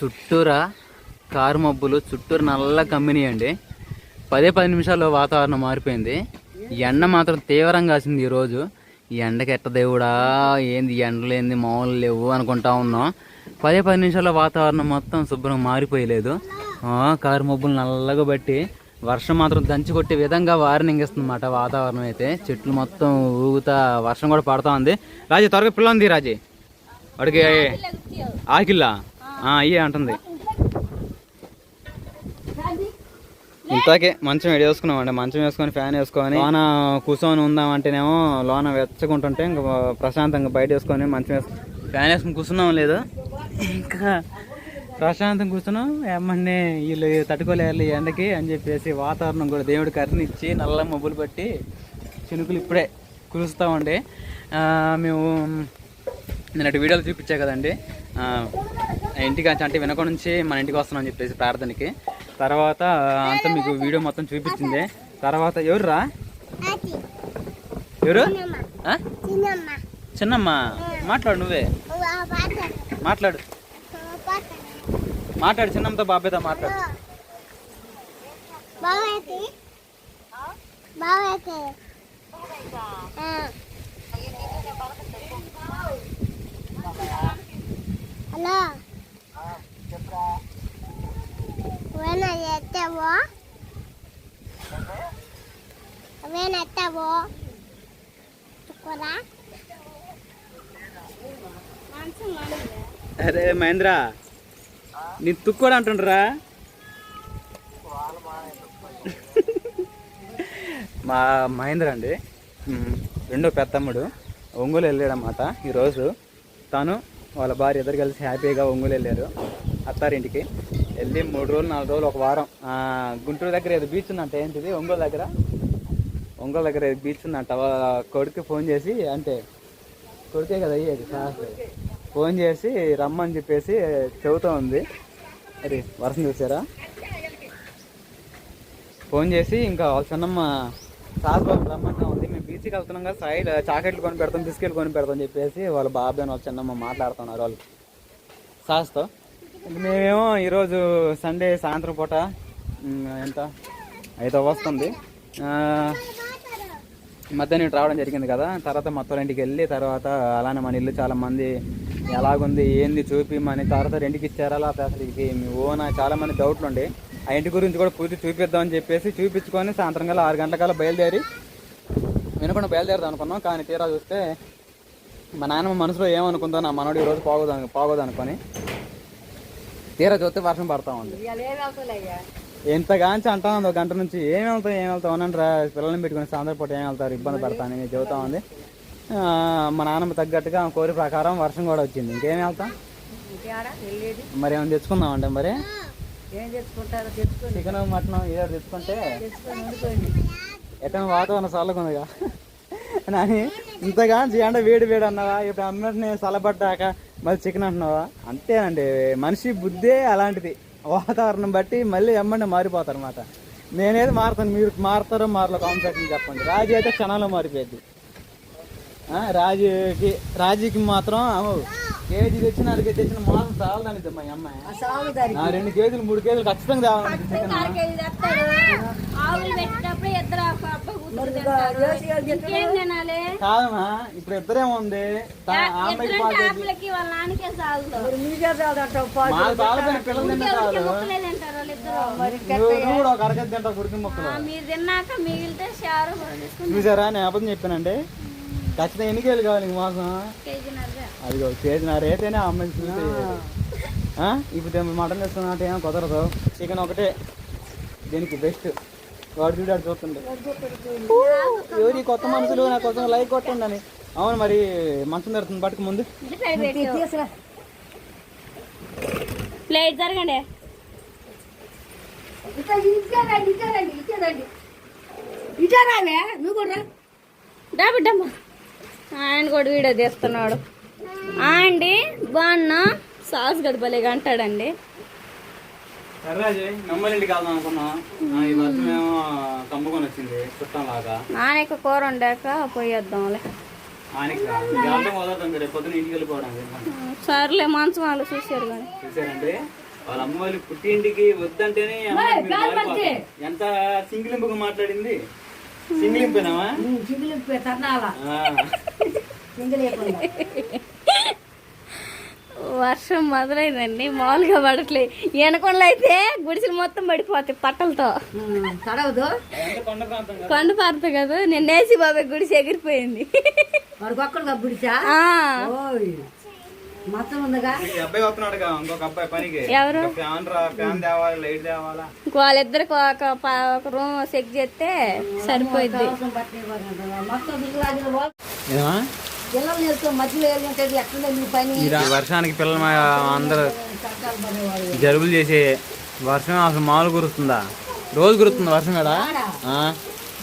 చుట్టూరా కారు మబ్బులు చుట్టూరు నల్ల కంపెనీ అండి. పదే పది నిమిషాల్లో వాతావరణం మారిపోయింది. ఎండ మాత్రం తీవ్రంగా కాసింది ఈరోజు. ఈ ఎండకి ఎట్ట దేవుడా? ఏంది ఎండలేంది ఎండలు మామూలు లేవు అనుకుంటా ఉన్నాం. పదే పది నిమిషాల్లో వాతావరణం మొత్తం శుభ్రం మారిపోయలేదు. కారు మబ్బులు నల్లగా బట్టి వర్షం మాత్రం దంచి కొట్టే విధంగా వార్నింగ్ ఇస్తుందన్నమాట వాతావరణం అయితే. చెట్లు మొత్తం ఊగుతా వర్షం కూడా పడుతూ ఉంది. రాజీ త్వరగా పిల్ల ఉంది రాజీ. వాడికి ఆకిల్లా? అయ్యే అంటుంది. ఇంతాకే మంచం వేడి వేసుకున్నామండి. మంచం వేసుకొని ఫ్యాన్ వేసుకొని లోన కూర్చొని ఉందామంటేనేమో లోన వెచ్చకుంటుంటే ఇంకా ప్రశాంతంగా బయట వేసుకొని మంచం వేసుకొని ఫ్యాన్ వేసుకొని కూర్చున్నాం లేదు? ఇంకా ప్రశాంతంగా కూర్చున్నాం. ఏమన్నా వీళ్ళు తట్టుకోలేరు ఈ ఎండకి అని చెప్పేసి వాతావరణం కూడా దేవుడికి కర్రని ఇచ్చి నల్ల మబ్బులు పట్టి చినుకులు ఇప్పుడే కురుస్తామండి మేము నిన్నటి వీడియోలు చూపించా కదండి. ఇంటికి అంటే వెనక నుంచి మన ఇంటికి వస్తున్నాం అని చెప్పేసి ప్రార్థనకి. తర్వాత అంతా మీకు వీడియో మొత్తం చూపించింది తర్వాత ఎవరురా? ఎవరు? చిన్నమ్మ. మాట్లాడు నువ్వే. మాట్లాడు. మాట్లాడు చిన్నమ్మతో బాబాయ్తో మాట్లాడు. హలో. వేనా ఎత్తావో వేనా ఎత్తావో చుక్కరా అరే మహేంద్ర. నీ తుక్కోడు అంటుండ్రా. మా మహేంద్ర అండి. రెండో పెద్దమ్ముడు. ఒంగోలు వెళ్ళాడన్నమాట ఈరోజు. తను వాళ్ళ భార్య ఇద్దరు కలిసి హ్యాపీగా ఒంగోలు వెళ్ళారు. అత్తారింటికి. వెళ్ళి మూడు రోజులు నాలుగు రోజులు ఒక వారం. గుంటూరు దగ్గర ఏదో బీచ్ ఉందంట ఏంటిది? ఒంగోలు దగ్గర? ఒంగోలు దగ్గర ఏదో బీచ్ ఉందంట. కొడుకు ఫోన్ చేసి అంటే కొడుకే కదా అయ్యేది ఫోన్ చేసి రమ్మని చెప్పేసి చెబుతూ ఉంది. మరి వర్షం చూసారా? ఫోన్ చేసి ఇంకా వాళ్ళ చిన్నమ్మ సాస్బాబు రమ్మంటా ఉంది. మేము బీచ్కి వెళ్తున్నాం కదా సైడ్ చాకెట్లు కొని పెడతాం బిస్కెట్లు కొని పెడతాం చెప్పేసి వాళ్ళ బాబాయ్ వాళ్ళ చిన్నమ్మ మాట్లాడుతున్నారు వాళ్ళు. సాస్తో మేమేమో ఈరోజు సండే సాయంత్రం పూట ఎంత? ఐదో వస్తుంది. మధ్యాహ్నం ఇటు రావడం జరిగింది కదా. తర్వాత మొత్తం ఇంటికి వెళ్ళి తర్వాత అలానే మన ఇల్లు చాలామంది ఎలాగుంది ఏంది చూపి మన తర్వాత రెండుకి ఇచ్చారా. లేకపోతే అసలు ఇది మీ ఓనా చాలామంది డౌట్లు ఉండి. ఆ ఇంటి గురించి కూడా పూర్తి చూపిద్దామని చెప్పేసి చూపించుకొని సాయంత్రం కల్లా ఆరు గంటల బయలుదేరి వినకుండా బయలుదేరదాం అనుకున్నాం. కానీ తీరా చూస్తే మా నాన్నమ్మ మనసులో ఏమనుకుందో నా మనోడు ఈరోజు పోగోదు పోగోదు అనుకొని తీరా చూస్తే వర్షం పడతా ఉంది. ఎంతగాంచి అంటా ఉంది ఒక గంట నుంచి ఏం వెళ్తావు ఏం వెళ్తావు? అనండి రా పిల్లల్ని పెట్టుకుని సాయంత్రం పూట ఏం వెళ్తారు? ఇబ్బంది పడతానని చెబుతా ఉంది. మా నాన్నమ్మ తగ్గట్టుగా కోరి ప్రకారం వర్షం కూడా వచ్చింది. ఇంకేం వెళ్తాం మరి ఏమైనా తెచ్చుకుందాం అంటే మరి? ఏం తెచ్చుకుంటారో తెచ్చుకొని. చికెన్ మటన్ ఏదో తెచ్చుకుంటే ఎక్కడ వాతావరణం చల్లకుందిగా నాని ఇంతగా చేయండ వేడి వేడి అన్నావా? ఇప్పుడు అమ్మటిని చల్లబడ్డాక మళ్ళీ చికెన్ అంటున్నావా? అంతేనండి. మనిషి బుద్ధే అలాంటిది. వాతావరణం బట్టి మళ్ళీ ఎమ్మండి మారిపోతారు అనమాట నేనేది మారుతాను మీరు మారుతారో మారలో కాన్సెప్ట్ చెప్పండి. రాజీ అయితే క్షణాల్లో మారిపోయింది రాజీకి రాజీకి మాత్రం కేజీ తెచ్చిన అరకే తెచ్చిన మాత్రం చాలదానికి మా అమ్మాయి. ఆ రెండు కేజీలు మూడు కేజీలు ఖచ్చితంగా కాదమ్మా ఇప్పుడు ఇద్దరేమో ఉంది. తా- ఆ అమ్మాయికి పాలు తెచ్చి- ఆవులకి వాళ్ళ నాన్నకే సాగులో మరి మీకే చాలంటావు పాలు మా పాలపైన పిల్లలు తింటారు ఒక అరగది తింటావు కురికి మొక్కలు. మీరు తిన్నాక మిగిలితే చూసారా నేను అబద్ధం చెప్పానండి. ఖచ్చితంగా ఎన్ని కేజీలు కావాలి నీకు మాసం? అదిగో కేజీ నా రేటేనే ఆ అమ్మాయిని చూసి. ఆ? ఇప్పుడు ఏమో మటన్ తెస్తున్నట్టు ఏమో కుదరదు. చికెన్ ఒకటే. దీనికి బెస్ట్ వాడు చూడాడు చూస్తుండే. ఎవరి కొత్త మనుషులు నా కోసం లైక్ కొట్టండి అని. అవును మరి మంచం తెరుతుంది పట్టుకు ముందు. ప్లేట్ జరగండి. ఇచ్చారావే నువ్వు కూడా రా. డా బిడ్డమ్మ. ఆయన కూడా వీడియో తీస్తున్నాడు. ఆ అండి బాగున్నా? సాస్ గడపలేగా అంటాడండి. నానక కూర వండాక పోయేద్దాంలే. ఇంటికి వెళ్ళిపోవడానికి సర్లే మంచం వాళ్ళు చూసారు కానీ. చూసారండి వాళ్ళ అమ్మ వాళ్ళు పుట్టింటికి వద్దంటేనే. ఎంత సింగిలింపుగా మాట్లాడింది. తన్నాల. వర్షం మొదలైందండి మామూలుగా పడట్లేదు వెనకొండలు అయితే గుడిసెలు మొత్తం పడిపోతాయి పట్టలతో. తడవదు. కొండ ప్రాంతం కదా. నేను నేసి బాబాయ్ గుడిసె ఎగిరిపోయింది. గుడిసా? ఆ, ఓయ్ మొత్తం ఉందిగా? ఈ అబ్బాయి వస్తున్నాడుగా ఇంకొక అబ్బాయి పనికి. ఎవరు? ఇంకా ఫ్యాన్ రా ఫ్యాన్ తేవాలి లైట్ తేవాలా? వాళ్ళిద్దరికి ఒక రూమ్ చెక్ చేస్తే సరిపోయింది వర్షానికి పిల్లలు మా అందరూ జలుబులు చేసి వర్షం అసలు మామూలు కురుస్తుందా? రోజు కురుస్తుంది వర్షం ఇక్కడ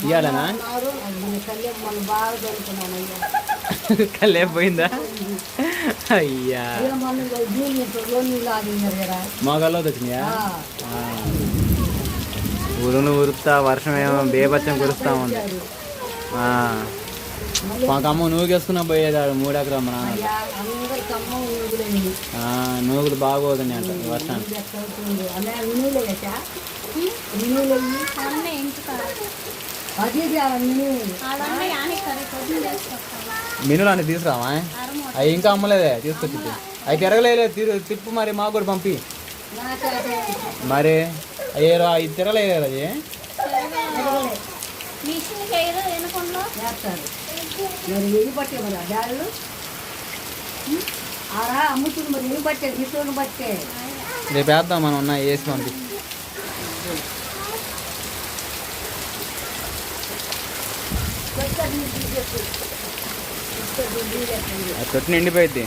ఇయ్యాలనా? ఉన్నారు. అది మన కళ్యాణ్ మనం బాగా చదువుకున్నాను అయ్యా. కళ్ళేపోయిందా అయ్యా ఇలా మొన్న జూనియర్ లోన్ లాగినారు కదా మోగాల్లో వచ్చినాయా ఆ. ఉరులు ఉరుకుతా వర్షం ఏమో బేబచ్చం కురుస్తా ఉంది. ఆ. మాకు అమ్మ నూగేసుకున్నా పోయేది ఆడ మూడు ఎకరా మా నాన్న. నూగులు బాగోదని అంట వర్షానికి. మినులు అని తీసుకురావా అవి ఇంకా అమ్మలేదే తీసుకొచ్చి అవి తిరగలేదు తిరు తిప్పు మరి మాకు కూడా పంపి. మరి అయ్యారు అవి తిరగలేదు అది? రేపు వేద్దాం మనం ఉన్న వేసి పంపి. Thank you. ఆ తొట్టి నిండిపోయింది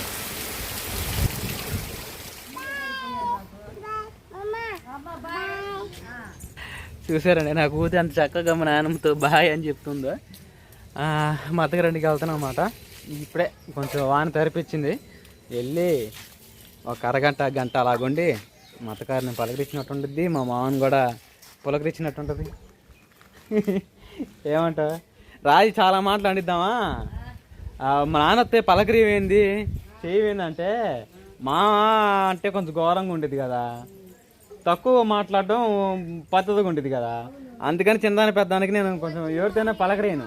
చూసారండి నా కూతురు అంత చక్కగా మా నాన్నమ్మతో బాయ్ అని చెప్తుందో. మా అత్తగారింటికి వెళ్తాను అనమాట ఇప్పుడే కొంచెం వాన తెరిపించింది వెళ్ళి ఒక అరగంట గంట అలాగుండి మా అత్తగారిని పలకరించినట్టు ఉంటుంది మా మామని కూడా పులకరించినట్టు ఉంటుంది. ఏమంటావు? రాజు చాలా మాటలు అండిద్దామా? మా నాన్న వస్తే పలకరివేంది? చేయవేందంటే మా అంటే కొంచెం ఘోరంగా ఉండేది కదా. తక్కువ మాట్లాడడం పద్ధతిగా ఉండేది కదా. అందుకని చిన్నదాని పెద్దానికి నేను కొంచెం ఎవరితోనే పలకరేను.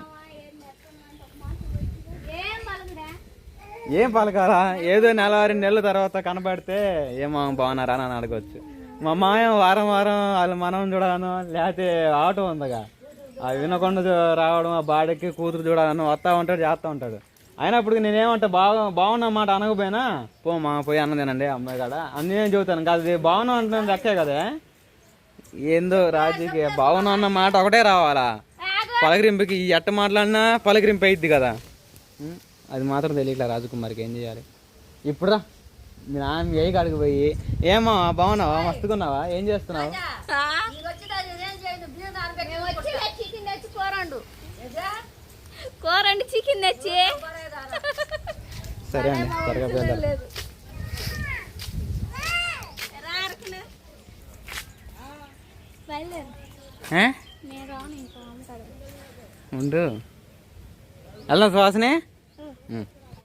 ఏం పలకాలా? ఏదో నెల రెండు నెలల తర్వాత కనబడితే ఏమో బాగున్నారా అని అడగవచ్చు మా మాయ వారం వారం వాళ్ళ మనం చూడాలను లేకపోతే ఆటో ఉందిగా. ఆ వినకుండా రావడం ఆ బాడకి కూతురు చూడాలని వస్తా ఉంటాడు చేస్తూ ఉంటాడు. అయినప్పుడు నేనేమంటా బాగా బాగున్నా మాట అనకపోయినా పో మా పోయి అన్న తినండి అమ్మాయి కాడ. అన్నీ నేను చెబుతాను. కాదు బాగున్నా అంటున్నాను లెక్కే కదా. ఏందో రాజుకి బాగున్నా అన్న మాట ఒకటే రావాలా? పలకరింపుకి ఈ ఎట్ట మాట్లాడినా పలకరింపు అయింది కదా? అది మాత్రం తెలియట్లే రాజకుమారికి ఏం చేయాలి. ఇప్పుడురా మీ నాన్న ఏ కాడికి పోయి ఏమో బాగున్నావా? మస్తుకున్నావా? ఏం చేస్తున్నావు? కూరండి చికెన్ తెచ్చి సరే అండి త్వరగా వెళ్దాం ఏ? ఉండు వెళ్దాం సువాసనే.